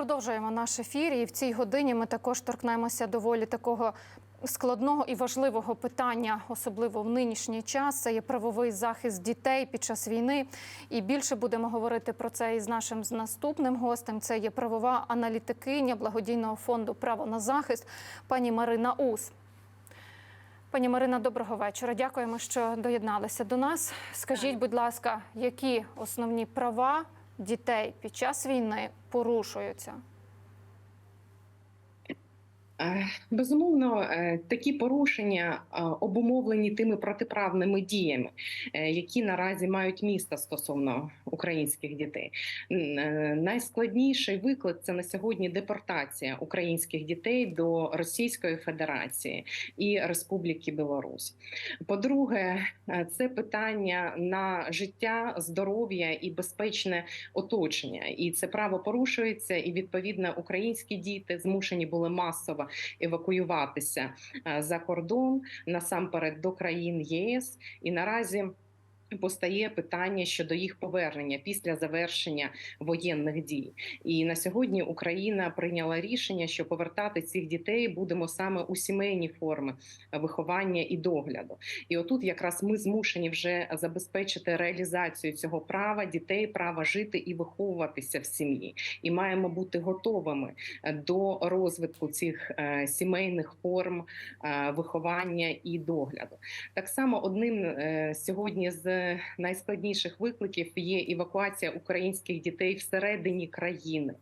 Продовжуємо наш ефір. І в цій годині ми також торкнемося доволі такого складного і важливого питання, особливо в нинішній час. Це є правовий захист дітей під час війни. І більше будемо говорити про це із нашим наступним гостем. Це є правова аналітикиня благодійного фонду Право на захист пані Марина Ус. Пані Марина, доброго вечора. Дякуємо, що доєдналися до нас. Скажіть, будь ласка, які основні права дітей під час війни порушуються? Е, Безумовно, е, такі порушення е, обумовлені тими протиправними діями, які наразі мають місце стосовно українських дітей. Найскладніший виклик це на сьогодні депортація українських дітей до Російської Федерації і Республіки Білорусь. По-друге, це питання на життя, здоров'я і безпечне оточення. І це право порушується, і відповідно українські діти змушені були масово евакуюватися е, за кордон насамперед до країн ЄС. І наразі. Постає питання щодо їх повернення після завершення воєнних дій, і на сьогодні Україна прийняла рішення, що повертати цих дітей будемо саме у сімейні форми виховання і догляду. І отут якраз ми змушені вже забезпечити реалізацію цього права дітей, права жити і виховуватися в сім'ї, і маємо бути готовими е, до розвитку цих е, сімейних форм е, виховання і догляду. Так само одним сьогодні з найскладніших викликів є евакуація українських дітей всередині країни.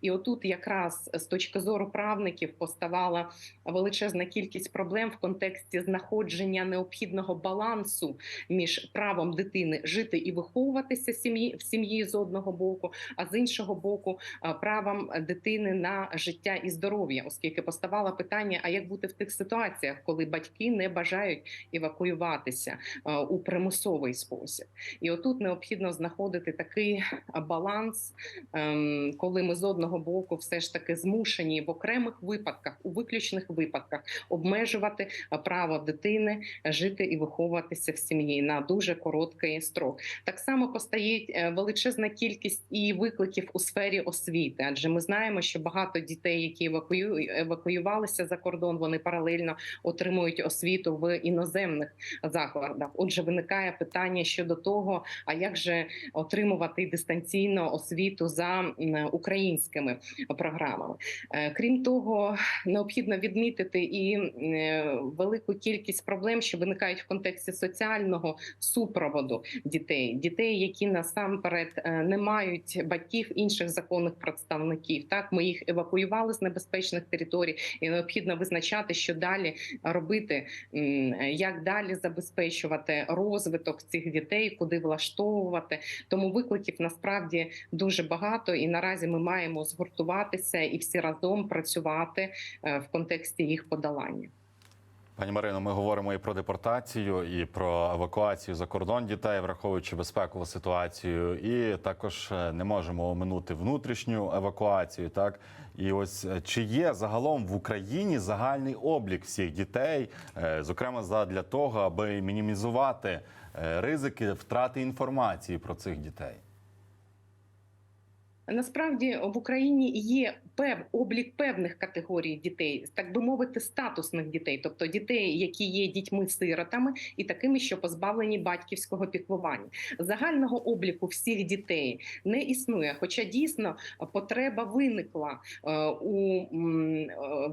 І отут, якраз з точки зору правників, поставала величезна кількість проблем в контексті знаходження необхідного балансу між правом дитини жити і виховуватися сім'ї в сім'ї з одного боку, а з іншого боку, е, правом дитини на життя і здоров'я, оскільки поставало питання: а як бути в тих ситуаціях, коли батьки не бажають евакуюватися е, у примусовий спосіб? І отут необхідно знаходити такий баланс, ем, коли ми з одного боку все ж таки змушені в окремих випадках, у виключних випадках, обмежувати е, право дитини жити і виховуватися в сім'ї на дуже короткий строк. Так само постає е, величезна кількість і викликів у сфері освіти, адже ми знаємо, що багато дітей, які евакую... евакуювалися за кордон, вони паралельно отримують освіту в іноземних закладах. Отже, виникає питання щодо того, а як же отримувати дистанційно освіту за українськими програмами. Е, Крім того, необхідно відмітити і велику кількість проблем, що виникають в контексті соціального супроводу дітей, дітей, які насамперед е, не мають батьків інших законних представників. Так ми їх евакуювали з небезпечних територій, і необхідно визначати, що далі робити, як далі забезпечувати розвиток цих дітей, куди влаштовувати. Тому викликів насправді дуже багато, і наразі ми маємо згуртуватися і всі разом працювати е, в контексті їх подолання. Пані Марино, ми говоримо і про депортацію, і про евакуацію за кордон дітей, враховуючи безпекову ситуацію, і також е, не можемо оминути внутрішню евакуацію. Так і ось е, чи є загалом в Україні загальний облік всіх дітей, е, зокрема задля того, аби мінімізувати ризики втрати інформації про цих дітей. Насправді в Україні є пев облік певних категорій дітей, так би мовити, статусних дітей, тобто дітей, які є дітьми-сиротами, і такими, що позбавлені батьківського піклування. Загального обліку всіх дітей не існує. Хоча дійсно потреба виникла е, у е,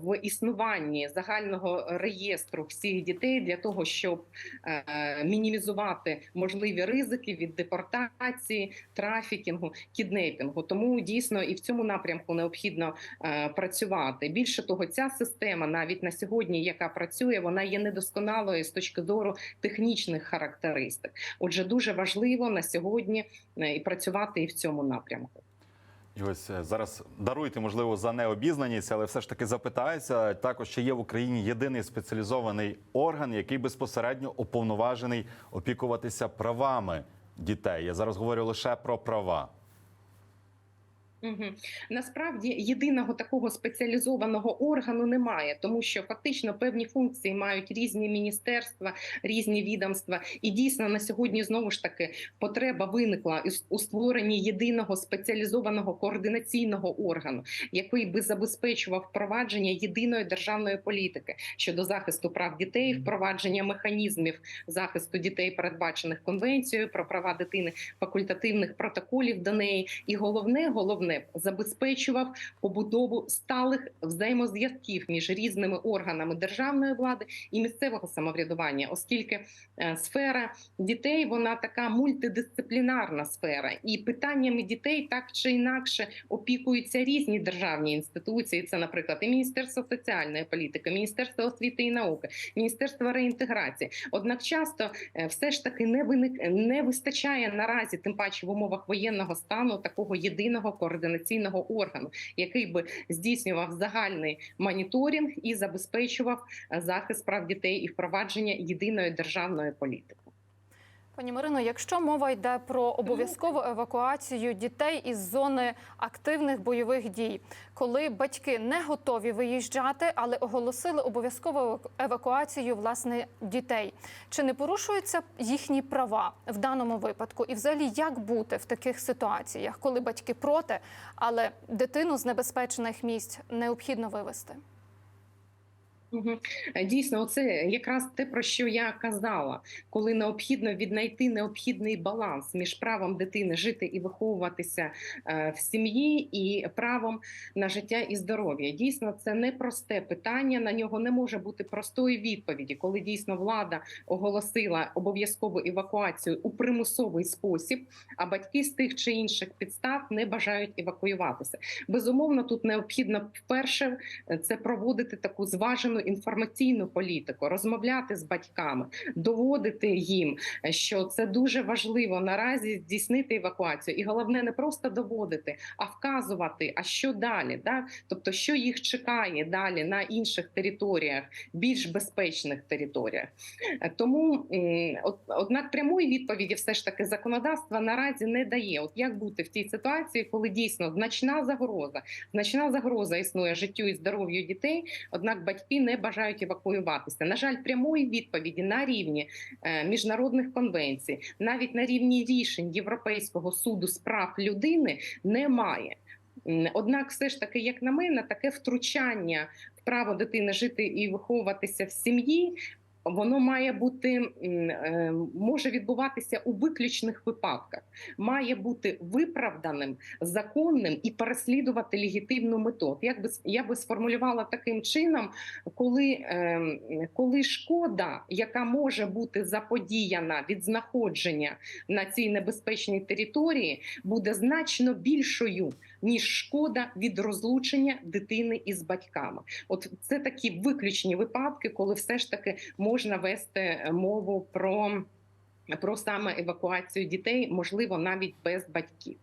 в існуванні загального реєстру всіх дітей для того, щоб е, мінімізувати можливі ризики від депортації, трафікінгу, кіднепінгу. Тому дійсно і в цьому напрямку необхідно е, працювати. Більше того, ця система навіть на сьогодні, яка працює, вона є недосконалою з точки зору технічних характеристик. Отже, дуже важливо на сьогодні е, і працювати і в цьому напрямку. І ось е, зараз даруйте, можливо, за необізнаність, але все ж таки запитаюся також, чи є в Україні єдиний спеціалізований орган, який безпосередньо уповноважений опікуватися правами дітей. Я зараз говорю лише про права. Угу. Насправді єдиного такого спеціалізованого органу немає, тому що фактично певні функції мають різні міністерства, різні відомства. І дійсно на сьогодні знову ж таки потреба виникла у створенні єдиного спеціалізованого координаційного органу, який би забезпечував впровадження єдиної державної політики щодо захисту прав дітей, впровадження механізмів захисту дітей, передбачених конвенцією про права дитини, факультативних протоколів до неї. І головне, головне забезпечував побудову сталих взаємозв'язків між різними органами державної влади і місцевого самоврядування, оскільки е, сфера дітей вона така мультидисциплінарна сфера, і питаннями дітей так чи інакше опікуються різні державні інституції. Це, наприклад, і Міністерство соціальної політики, Міністерство освіти і науки, Міністерство реінтеграції. Однак, часто е, все ж таки не виник не вистачає наразі, тим паче в умовах воєнного стану такого єдиного координаційного органу, який би здійснював загальний моніторинг і забезпечував е, захист прав дітей і впровадження єдиної державної політики. Пані Марино, якщо мова йде про обов'язкову евакуацію дітей із зони активних бойових дій, коли батьки не готові виїжджати, але оголосили обов'язкову евакуацію власне дітей, чи не порушуються їхні права в даному випадку? І взагалі як бути в таких ситуаціях, коли батьки проти, але дитину з небезпечних місць необхідно вивезти? Е, Дійсно, це якраз те, про що я казала, коли необхідно віднайти необхідний баланс між правом дитини жити і виховуватися е, в сім'ї і правом на життя і здоров'я. Дійсно, це непросте питання. На нього не може бути простої відповіді, коли дійсно влада оголосила обов'язкову евакуацію у примусовий спосіб, а батьки з тих чи інших підстав не бажають евакуюватися. Безумовно, тут необхідно вперше е, це проводити таку зважену інформаційну політику, розмовляти з батьками, доводити їм, що це дуже важливо наразі здійснити евакуацію, і головне не просто доводити, а вказувати, а що далі, да? тобто, що їх чекає далі на інших територіях, більш безпечних територіях. Тому однак прямої відповіді, все ж таки, законодавство наразі не дає. От як бути в цій ситуації, коли дійсно значна загроза, значна загроза існує життю і здоров'ю дітей, однак батьки не бажають евакуюватися. На жаль, прямої відповіді на рівні е, міжнародних конвенцій, навіть на рівні рішень Європейського суду з прав людини немає. Однак, все ж таки, як на мене, таке втручання в право дитини жити і виховуватися в сім'ї. Воно має бути е, може відбуватися у виключних випадках, має бути виправданим, законним і переслідувати легітимну мету. Як би я би сформулювала таким чином, коли, ем, коли шкода, яка може бути заподіяна від знаходження на цій небезпечній території, буде значно більшою ніж шкода від розлучення дитини із батьками. От це такі виключні випадки, коли все ж таки можна вести мову про, про саме евакуацію дітей, можливо, навіть без батьків.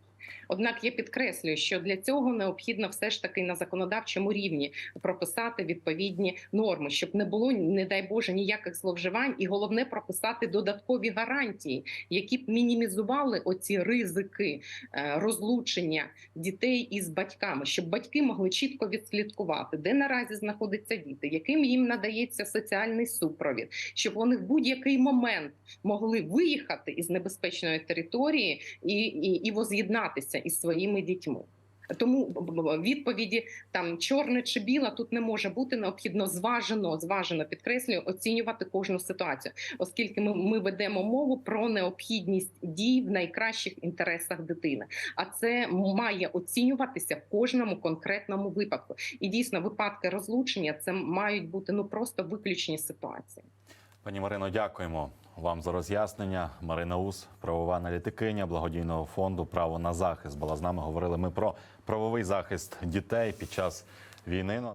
Однак я підкреслюю, що для цього необхідно все ж таки на законодавчому рівні прописати відповідні норми, щоб не було, не дай Боже, ніяких зловживань, і головне прописати додаткові гарантії, які б мінімізували оці ризики е, розлучення дітей із батьками, щоб батьки могли чітко відслідкувати, де наразі знаходяться діти, яким їм надається соціальний супровід, щоб вони в будь-який момент могли виїхати із небезпечної території і, і, і воз'єднатися із своїми дітьми. Тому відповіді там чорне чи біла тут не може бути необхідно зважено, зважено підкреслюю, оцінювати кожну ситуацію, оскільки ми, ми ведемо мову про необхідність дій в найкращих інтересах дитини. А це має оцінюватися в кожному конкретному випадку. І дійсно, випадки розлучення це мають бути ну просто виключні ситуації. Пані Марино, дякуємо вам за роз'яснення. Марина Ус, правова аналітикиня благодійного фонду Право на захист була з нами. Говорили ми про правовий захист дітей під час війни. Ну,